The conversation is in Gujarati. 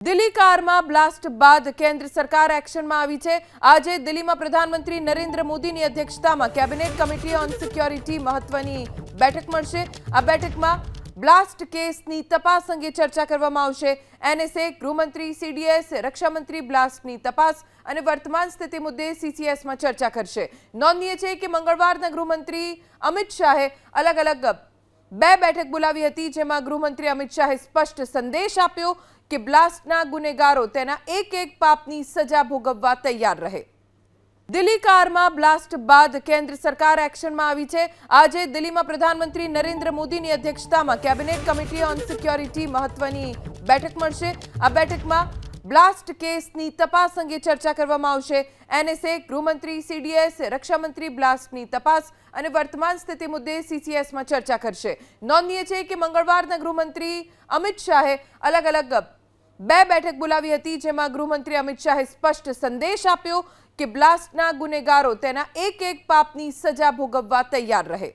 દિલ્હી કારમાં બ્લાસ્ટ બાદ કેન્દ્ર સરકાર એક્શનમાં આવી છે. આજે દિલ્હીમાં પ્રધાનમંત્રી નરેન્દ્ર મોદીની અધ્યક્ષતામાં કેબિનેટ કમિટી ઓન સિક્યોરિટી મહત્વની બેઠક મળશે. આ બેઠકમાં બ્લાસ્ટ કેસની તપાસ અંગે ચર્ચા કરવામાં આવશે. એનએસએ ગૃહમંત્રી, સીડીએસ, રક્ષામંત્રી બ્લાસ્ટની તપાસ અને વર્તમાન સ્થિતિ મુદ્દે સીસીએસમાં ચર્ચા કરશે. નોંધનીય છે કે મંગળવારના ગૃહમંત્રી અમિત શાહે અલગ અલગ બે બેઠક બોલાવી હતી, જેમાં ગૃહમંત્રી અમિત શાહે સ્પષ્ટ સંદેશ આપ્યો કે બ્લાસ્ટના ગુનેગારો તેના એક એક પાપની સજા ભોગવવા તૈયાર રહે. દિલ્હી કારમાં બ્લાસ્ટ બાદ કેન્દ્ર સરકાર એક્શનમાં આવી છે. આજે દિલ્હીમાં પ્રધાનમંત્રી નરેન્દ્ર મોદીની અધ્યક્ષતામાં કેબિનેટ કમિટી ઓન સિક્યોરિટી મહત્વની બેઠક મળશે. આ બેઠકમાં બ્લાસ્ટ કેસની તપાસ અંગે ચર્ચા કરવામાં આવશે. એનએસએ, ગૃહમંત્રી, સીડીએસ, રક્ષામંત્રી બ્લાસ્ટની તપાસ અને વર્તમાન સ્થિતિ મુદ્દે સીસીએસમાં ચર્ચા કરશે. નોંધનીય છે કે મંગળવારના ગૃહમંત્રી અમિત શાહે અલગ અલગ બે બેઠક બોલાવી હતી, જેમાં ગૃહમંત્રી અમિત શાહે સ્પષ્ટ સંદેશ આપ્યો કે બ્લાસ્ટના ગુનેગારો તેના એક એક પાપની સજા ભોગવવા તૈયાર રહે.